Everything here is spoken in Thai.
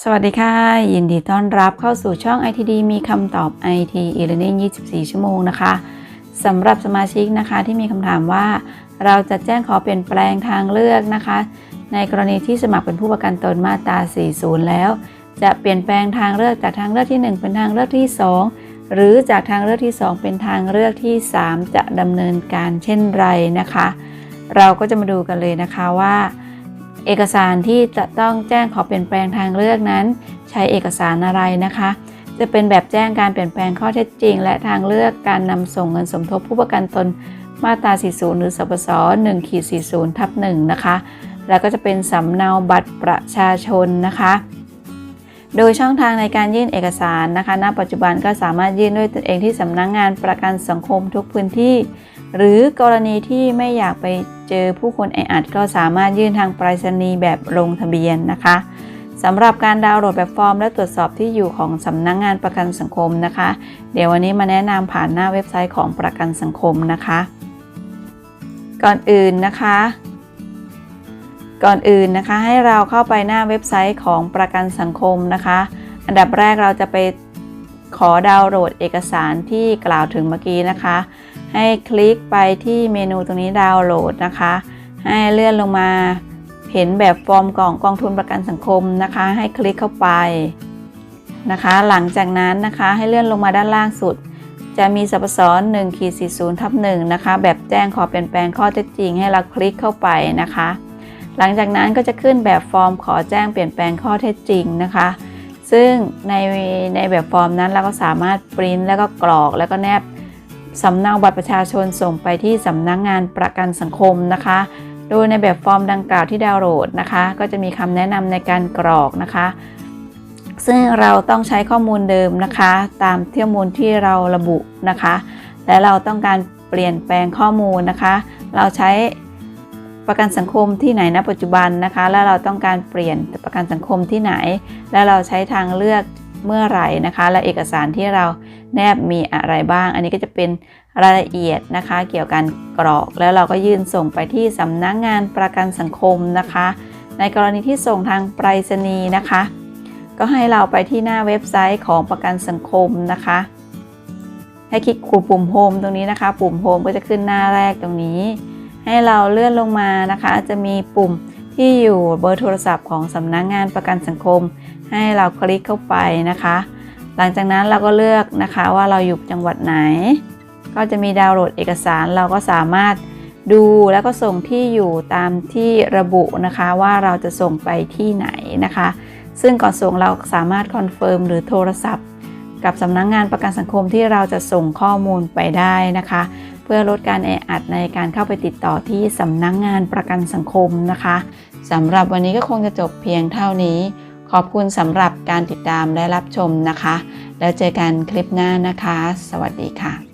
สวัสดีค่ะ ยินดีต้อนรับเข้าสู่ช่อง ITD มีคำตอบ IT e-learning 24 ชั่วโมงนะคะสำหรับสมาชิกนะคะที่มีคำถามว่า เราจะแจ้งขอเปลี่ยนแปลงทางเลือกนะคะ ในกรณีที่สมัครเป็นผู้ประกันตนมาตรา 40 แล้ว จะเปลี่ยนแปลงทางเลือกจากทางเลือกที่ 1 เป็นทางเลือกที่ 2 หรือจากทางเลือกที่ 2 เป็นทางเลือกที่ 3 จะดำเนินการเช่นไรนะคะ เราก็จะมาดูกันเลยนะคะว่า เอกสารที่จะต้องแจ้งขอเปลี่ยนแปลงทางเลือกนั้น ใช้เอกสารอะไรนะคะ จะเป็นแบบแจ้งการเปลี่ยนแปลงข้อเท็จจริง และทางเลือกการนำส่งเงินสมทบผู้ประกันตนมาตรา 40 หรือสปส1ขีด40ทับ1นะคะ แล้วก็จะเป็นสำเนาบัตรประชาชนนะคะ โดยช่องทางในการยื่นเอกสารนะคะ ณ ปัจจุบันก็สามารถยื่นด้วยตนเองที่สำนักงงานประกันสังคมทุกพื้นที่ หรือกรณีที่ไม่อยากไปเจอผู้คนแออัดก็สามารถยื่นทางไปรษณีย์แบบลงทะเบียนนะคะสำหรับการดาวน์โหลดแบบฟอร์มและตรวจสอบที่อยู่ของสำนักงงานประกันสังคมนะคะ เดี๋ยววันนี้มาแนะนำผ่านหน้าเว็บไซต์ของประกันสังคมนะคะ ก่อนอื่นนะคะ ก่อนอื่นนะคะให้เราเข้าไปหน้าเว็บไซต์ของประกันสังคมนะคะ อันดับแรกเราจะไปขอดาวน์โหลดเอกสารที่กล่าวถึงเมื่อกี้นะคะ ให้คลิกไปที่เมนูตรงนี้ดาวน์โหลดนะคะ ให้เลื่อนลงมาเห็นแบบฟอร์มกล่องกองทุนประกันสังคมนะคะ ให้คลิกเข้าไปนะคะ หลังจากนั้นนะคะให้เลื่อนลงมาด้านล่างสุด จะมีสปสอน1ขีด40ทับ1นะคะ แบบแจ้งขอเปลี่ยนแปลงข้อเท็จจริงให้เราคลิกเข้าไปนะคะ หลังจากนั้นก็จะขึ้นแบบฟอร์มขอแจ้งเปลี่ยนแปลงข้อเท็จจริงนะคะ ซึ่งในในแบบฟอร์มนั้นเราก็สามารถปริ้นแล้วก็กรอกแล้วก็แนบสำเนาบัตรประชาชนส่งไปที่สำนักงงานประกันสังคมนะคะ โดยในแบบฟอร์มดังกล่าวที่ดาวน์โหลดนะคะ ก็จะมีคำแนะนำในการกรอกนะคะ ซึ่งเราต้องใช้ข้อมูลเดิมนะคะ ตามข้อมูลที่เราระบุนะคะ และเราต้องการเปลี่ยนแปลงข้อมูลนะคะ เราใช้ ประกันสังคมที่ไหนณปัจจุบันนะคะ และเราต้องการเปลี่ยนประกันสังคมที่ไหน และเราใช้ทางเลือกเมื่อไหร่นะคะ และเอกสารที่เราแนบมีอะไรบ้าง อันนี้ก็จะเป็นรายละเอียดนะคะ เกี่ยวกับกรอกแล้วเราก็ยื่นส่งไปที่สำนักงงานประกันสังคมนะคะ ในกรณีที่ส่งทางไปรษณีย์นะคะ ก็ให้เราไปที่หน้าเว็บไซต์ของประกันสังคมนะคะ ให้คลิกปุ่มโฮมตรงนี้นะคะ ปุ่มโฮมก็จะขึ้นหน้าแรกตรงนี้ ให้เราเลื่อนลงมานะคะ จะมีปุ่มที่อยู่เบอร์โทรศัพท์ของสำนักงงานประกันสังคม ให้เราคลิกเข้าไปนะคะ หลังจากนั้นเราก็เลือกนะคะว่าเราอยู่จังหวัดไหน ก็จะมีดาวน์โหลดเอกสารเราก็สามารถดูแล้วก็ส่งที่อยู่ตามที่ระบุนะคะว่าเราจะส่งไปที่ไหนนะคะ ซึ่งก่อนส่งเราสามารถคอนเฟิร์มหรือโทรศัพท์ กับสำนักงงานประกันสังคมที่เราจะส่งข้อมูลไปได้นะคะ เพื่อลดการแออัดในการเข้าไปติดต่อที่สำนักงงานประกันสังคมนะคะสำหรับวันนี้ก็คงจะจบเพียงเท่านี้ ขอบคุณสำหรับการติดตามและรับชมนะคะ แล้วเจอกันคลิปหน้านะคะ สวัสดีค่ะ